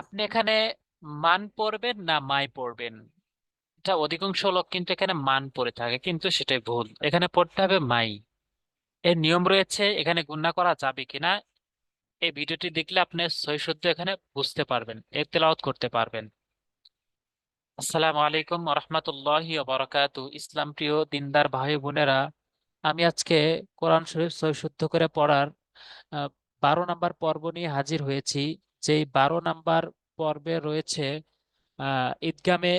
আপনি এখানে মান পড়বেন না মাই পড়বেন? এটা অধিকাংশ লোক কিন্তু এখানে মান পড়ে থাকে, কিন্তু সেটাই ভুল। এখানে পড়তে হবে মাই। এর নিয়ম রয়েছে, এখানে গুণনা করা যাবে কিনা, এই ভিডিওটি দেখলে আপনি সহি শুদ্ধ এখানে বুঝতে পারবেন, এর তেলাওয়াত করতে পারবেন। আসসালামু আলাইকুম রহমতুল্লাহি বারাকাতু। ইসলাম প্রিয় দিনদার ভাই বোনেরা, আমি আজকে কোরআন শরীফ সহি শুদ্ধ করে পড়ার বারো নম্বর পর্ব নিয়ে হাজির হয়েছি। যেই বারো নাম্বার পর্বে রয়েছে ঈদগামে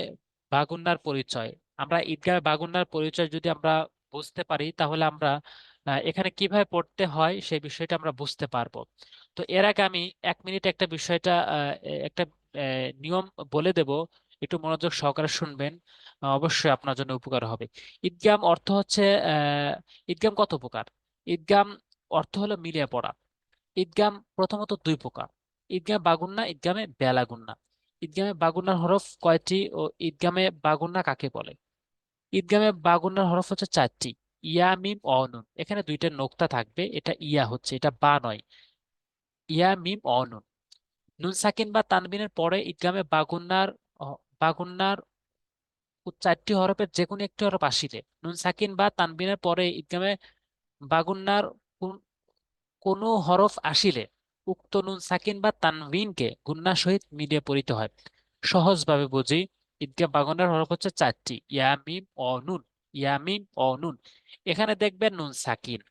বাগুন্নার পরিচয়। আমরা ঈদগামে বাগুন্নার পরিচয় যদি আমরা বুঝতে পারি, তাহলে আমরা এখানে কীভাবে পড়তে হয় সেই বিষয়টা আমরা বুঝতে পারব। তো এর আগে আমি এক মিনিট একটা বিষয়টা একটা নিয়ম বলে দেব। একটু মনোযোগ সহকারে শুনবেন, অবশ্যই আপনার জন্য উপকার হবে। ঈদগাম অর্থ হচ্ছে ঈদগাম কত প্রকার ঈদগাম অর্থ হলো মিলিয়ে পড়া। ঈদগাম প্রথমত দুই প্রকার। ঈদগামে বাগুন্না, ঈদগামে বেলাগুন্না। ঈদগামে বাগুন্নার হরফ কয়টি ও ঈদগামে বাগুন্না কাকে বলে? ঈদগামে বাগুন্নার হরফ হচ্ছে চারটি, ইয়া, মিম অনুন এখানে দুইটা নোক্তা থাকবে, এটা ইয়া হচ্ছে, এটা বা নয়। ইয়া, মিম, অ, নুন। সাকিন বা তানবিনের পরে ঈদগামে বাগুন্নার বাগুন্নার চারটি হরফের যে কোনো একটি হরফ আসিলে, নুন সাকিন বা তানবিনের পরে ঈদগামে বাগুন্নার কোনো হরফ আসিলে উক্ত নুন সাকিন বা তানবিনকে গুন্নার সহিত মিলিয়ে পড়িতে হয়। সহজভাবে বুঝি, ঈদগাহ বাগনের হরফ হচ্ছে চারটি ইয়া মিম অ নুন ইয়া মিম অ নুন। এখানে দেখবেন নুন সাকিন,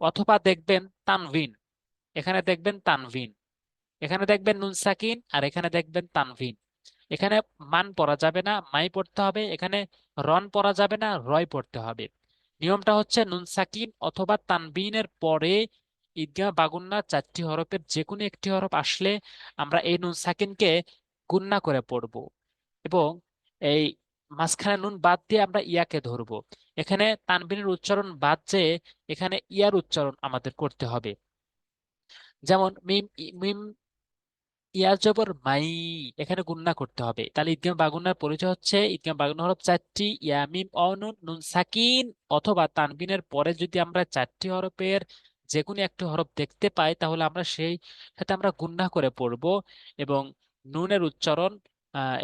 অথবা দেখবেন তানভিন, এখানে দেখবেন তানভিন, এখানে দেখবেন নুন সাকিন আর এখানে দেখবেন তানভিন। এখানে মান পড়া যাবে না, মাই পড়তে হবে, এখানে রন পড়া যাবে না, রয় পড়তে হবে। নিয়মটা হচ্ছে নুন সাকিন অথবা তানবিনের পরে ঈদগাহ বাগুন্না চারটি হরফের যে কোনো একটি হরফ আসলে আমরা এই নুন সাকিনকে গুন্না করে পড়ব। এবং এই মাঝখানে নুন বাদ দিয়ে আমরা ইয়াকে ধরবো। এখানে তানবিনের উচ্চারণ বাদ যেয়ে এখানে ইয়ার উচ্চারণ আমাদের করতে হবে। যেমন, মিম মিম ইয়া জবর মাই এখানে গুণনা করতে হবে। তাহলে ঈদগাম বাগুনার পরিচয় হচ্ছে ঈদগাম বাগুনা হরফ চারটি, ইয়া, মিম, অ, নুন নুন সাকিন অথবা তানবিনের পরে যদি আমরা চারটি হরফের যে কোনো একটি হরফ দেখতে পাই, তাহলে আমরা সেই সাথে আমরা গুণনা করে পড়ব এবং নুনের উচ্চারণ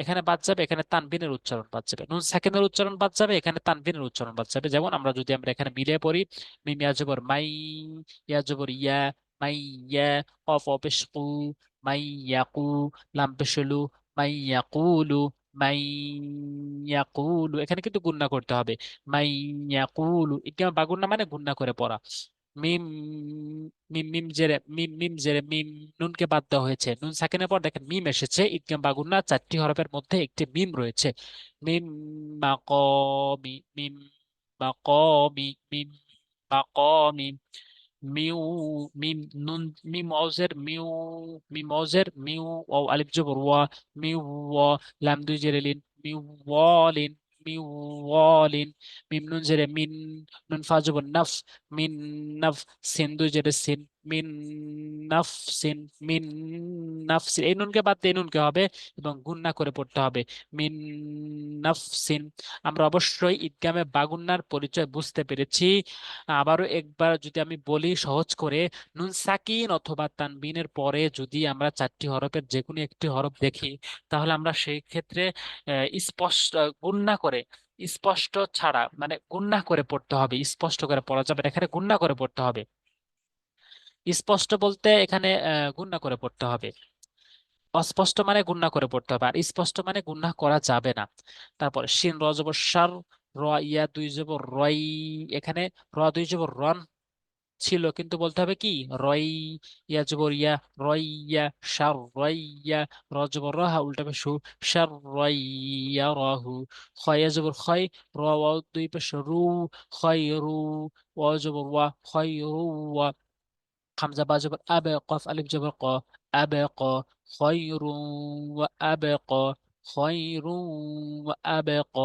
এখানে বাদ যাবে, এখানে তানবিনের উচ্চারণ বাদ যাবে। নুন সাকিনের উচ্চারণ বাদ যাবে, এখানে তানবিনের উচ্চারণ বাদ যাবে। যেমন আমরা যদি আমরা এখানে মিলিয়ে পড়ি, মিম ইয়া জবর মাই, ইয়া জবর ইয়া, মাই ইয়া অফ অফিস মাই ইয়াকু লাম পেশলু মাই ইয়াকুলু মাই ইয়াকুলু এখানে কিন্তু গুণনা করতে হবে। মাই ইয়াকুলু এটা বাগুন্না মানে গুণনা করে পড়া। মিম মিম মিম জেরে, মিম মিম জেরে, মিম নুনকে বাদ দেওয়া হয়েছে। নুন সাকিনের পর দেখেন মিম এসেছে। ইদগাম বাগুন্না চারটি হরফের মধ্যে একটি মিম রয়েছে। মিম মাকমি মিম মাকমি মিম মাকমি, মিউ, মিম নুন, মিম অজের মিউ, মিম অজের মিউ ও আলিফ জবর ওয়া, মিউ ওয়া, লাম দুই জেরে লিন, মিউ ওয়ালিন মিউ ওয়ালিন মিম নুন জেরে মিন নুন ফা জবর নাফ মিন নাফ সিন দুই জেরে সিন মিন নাফসিন মিন নাফসিন, এই নুনকে বাদ দিয়ে নুনকে হবে এবং গুণনা করে পড়তে হবে। মিন নাফসিন, আমরা অবশ্যই ঈদগামে বাগুন্নার পরিচয় বুঝতে পেরেছি। আবারও একবার যদি আমি বলি সহজ করে, নুন সাকিন অথবা তানবিনের পরে যদি আমরা চারটি হরফের যে কোনো একটি হরফ দেখি, তাহলে আমরা সেই ক্ষেত্রে স্পষ্ট গুণনা করে, স্পষ্ট ছাড়া মানে গুণনা করে পড়তে হবে, স্পষ্ট করে পড়া যাবে এখানে গুণনা করে পড়তে হবে। স্পষ্ট বলতে এখানে গুণনা করে পড়তে হবে। অস্পষ্ট মানে গুণনা করে পড়তে হবে, আর স্পষ্ট মানে গুণনা করা যাবে না। তারপর শিন, র জবর সার, র ইয়া, দুই জবর রই, এখানে র, দুই জবর রন ছিল, কিন্তু বলতে হবে কি? রই ইয়া জবর ইয়া, রই ইয়া, সার, রই ইয়া, র জবর রহা উল্টা পেশ, সার, রই ইয়া রাহু খয়া জবর খয় র, ওয়াও, দুই পেশ, রু খয় রু ওয়া জবর ওয়া খয় রু, ওয়া খামজা বা জবর আবে কফ আলিফ জবর ক আবে ক খয়রু আবে ক খয়রু আবে ক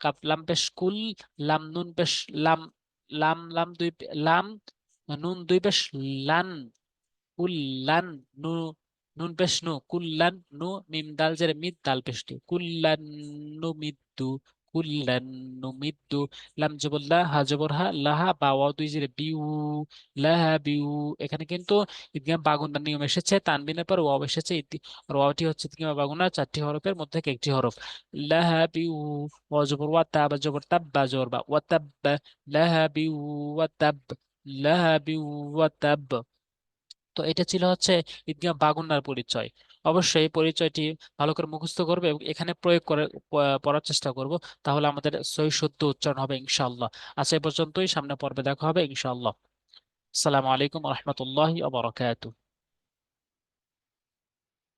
কাপ লাম পেশ কুল লাম নুন পেশ লাম লাম লাম দুই লাম নুন দুই পেশ লান কুল্লান নু নুন পেশ নু কুল্লান নু মিম দাল জেরে মিদ দাল পেশটি কুল্লান নু মিদ্দু কুল্লান লাম লাহা দুই জিরে বিউ, লাহা বিউ। এখানে কিন্তু ইদগাম বাগুনার নিয়ম এসেছে, তানবিনের পর ওয়াও এসেছে আর ওয়াওটি হচ্ছে ইদগাম বাগুনার চারটি হরফের মধ্যে থেকে একটি হরফ। লাহা বিউ, ওয়া ওয়া তা বা জবর তাব জবর বা, ওয়া তাব লাহা বিউ, ওয়া তাব, লাহা বিউ, ওয়া তাব। তো এটা ছিল হচ্ছে ঈদগাহ বাগুন্নার পরিচয়। অবশ্যই পরিচয়টি ভালো করে মুখস্থ করবে এবং এখানে প্রয়োগ করে পড়ার চেষ্টা করব। তাহলে আমাদের সই শুদ্ধ উচ্চারণ হবে ইনশাআল্লাহ। আচ্ছা এ পর্যন্তই, সামনে পর্বে দেখা হবে ইনশাআল্লাহ। আসসালামু আলাইকুম রহমতুল্লাহি